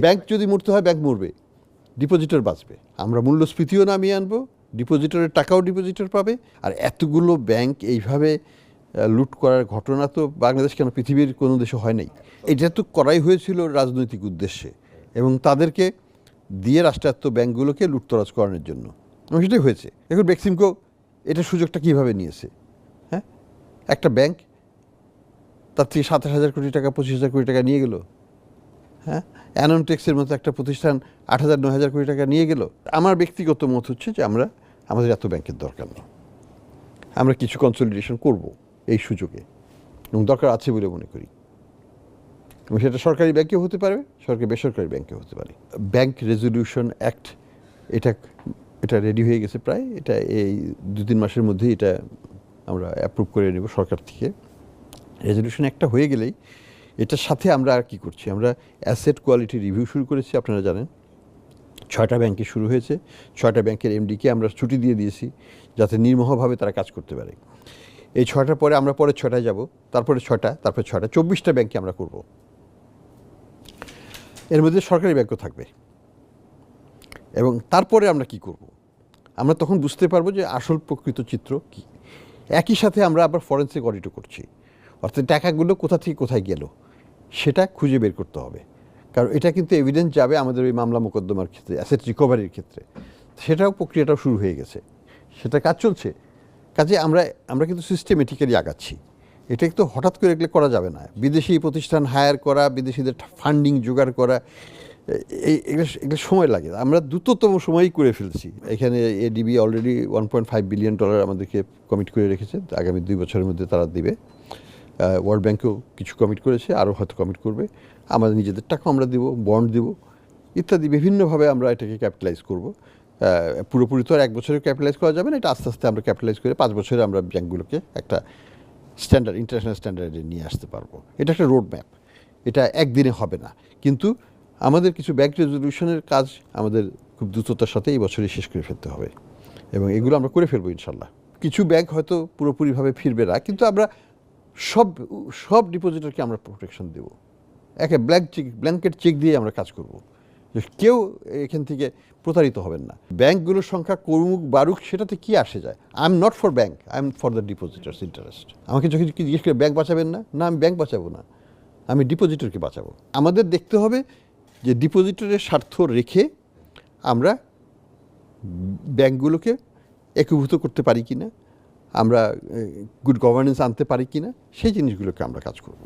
Bank যদি মরতে হয়, ব্যাংক মরবে। ডিপোজিটর বাঁচবে। আমরা মূল্যস্ফীতিও নামিয়ে আনব, ডিপোজিটরের টাকাও ডিপোজিটর পাবে। আর এতগুলো ব্যাংক এইভাবে লুট করার ঘটনা তো বাংলাদেশ কেন পৃথিবীর কোনো দেশে হয় নাই? এটা তো করাই হয়েছিল রাজনৈতিক উদ্দেশ্যে এবং তাদেরকে দিয়ে রাষ্ট্রায়ত্ত ব্যাংকগুলোকে লুটতরাজ করানোর জন্য। এবং সেটাই হয়েছে। এখন বেক্সিমকো এটা সুযোগটা কীভাবে নিয়েছে? হ্যাঁ? একটা ব্যাংক তার থেকে সাতাশ হাজার কোটি টাকা, পঁচিশ হাজার কোটি টাকা নিয়ে গেল। হ্যাঁ? অ্যাননটেক্সের মতো একটা প্রতিষ্ঠান আট হাজার, নয় হাজার কোটি টাকা নিয়ে গেল। আমার ব্যক্তিগত মত হচ্ছে যে আমরা, আমাদের এত ব্যাংকের দরকার নেই। আমরা কিছু কনসলিডেশন করব এই সুযোগে। এবং দরকার আছে বলে মনে করি। এবং সেটা সরকারি ব্যাংকেও হতে পারে, সরকারি বেসরকারি ব্যাংকেও হতে পারে। ব্যাংক রেজলিউশন অ্যাক্ট এটা এটা রেডি হয়ে গেছে প্রায়। এটা এই দু তিন মাসের মধ্যেই এটা আমরা অ্যাপ্রুভ করে নেব সরকার থেকে। রেজলিউশন একটা হয়ে গেলেই এটার সাথে আমরা আর কি করছি? আমরা অ্যাসেট কোয়ালিটি রিভিউ শুরু করেছি, আপনারা জানেন। ছয়টা ব্যাংকে শুরু হয়েছে। ছয়টা ব্যাংকের এমডিকে আমরা ছুটি দিয়ে দিয়েছি, যাতে নির্মহভাবে তারা কাজ করতে পারে। এই ছয়টার পরে আমরা পরে ছয়টায় যাব, তারপরে ছয়টা তারপরে ছয়টা, চব্বিশটা ব্যাংকে আমরা করব। এর মধ্যে সরকারি ব্যাংকও থাকবে। এবং তারপরে আমরা কি করব? আমরা তখন বুঝতে পারব যে আসল প্রকৃত চিত্র কি। একই সাথে আমরা আবার ফরেন্সিক অডিটও করছি। অর্থাৎ টাকাগুলো কোথা থেকে কোথায় গেল? সেটা খুঁজে বের করতে হবে। কারণ এটা কিন্তু এভিডেন্স যাবে আমাদের ওই মামলা মোকদ্দমার ক্ষেত্রে অ্যাসেট রিকভারির ক্ষেত্রে। সেটাও প্রক্রিয়াটাও শুরু হয়ে গেছে। সেটা কাজ চলছে। কাজে আমরা আমরা কিন্তু সিস্টেমেটিক্যালি আগাচ্ছি। এটা কিন্তু হঠাৎ করে এগুলো করা যাবে না। বিদেশি প্রতিষ্ঠান হায়ার করা, বিদেশিদের ফান্ডিং জোগাড় করা এই এগুলো সময় লাগে। আমরা দ্রুততম সময়ই করে ফেলছি। এখানে ADB already one point five billion dollar আমাদেরকে কমিট করে রেখেছে। আগামী দুই বছরের মধ্যে তারা দিবে। ওয়ার্ল্ড ব্যাংকেও কিছু কমিট করেছে, আরও হয়তো কমিট করবে। আমাদের নিজেদের টাকা আমরা দিব বন্ড দিব, ইত্যাদি বিভিন্নভাবে আমরা এটাকে ক্যাপিটালাইজ করব। পুরোপুরি তো আর এক বছরে ক্যাপিটালাইজ করা যাবে না, এটা আস্তে আস্তে আমরা ক্যাপিটালাইজ করে পাঁচ বছরে আমরা ব্যাংকগুলোকে একটা স্ট্যান্ডার্ড ইন্টারন্যাশনাল স্ট্যান্ডার্ডে নিয়ে আসতে পারব। এটা একটা রোড ম্যাপ এটা একদিনে হবে না। কিন্তু আমাদের কিছু ব্যাংক রেজলিউশনের কাজ আমাদের খুব দ্রুততার সাথে এই বছরই শেষ করে ফেলতে হবে। এবং এগুলো আমরা করে ফেলব ইনশাল্লাহ। কিছু ব্যাংক হয়তো পুরোপুরিভাবে ফিরবে না, কিন্তু আমরা সব সব ডিপোজিটরকে আমরা প্রোটেকশন দেব। একে ব্ল্যাঙ্ক চেক ব্ল্যাঙ্কেট চেক দিয়ে আমরা কাজ করব। যে কেউ এখান থেকে প্রতারিত হবেন না। ব্যাংকগুলোর সংখ্যা কমুক, বাড়ুক, সেটাতে কি আসে যায়? I am not for bank I am for the depositors interest আমাকে যখন কি জিজ্ঞেস করে, ব্যাংক বাঁচাবেন না? না, আমি ব্যাংক বাঁচাবো না। আমি ডিপোজিটরকে বাঁচাবো। আমাদের দেখতে হবে যে ডিপোজিটরের স্বার্থ রেখে আমরা ব্যাংকগুলোকে একীভূত করতে পারি কি না আমরা গুড গভর্নেন্স আনতে পারি কি না সেই জিনিসগুলোকে আমরা কাজ করব।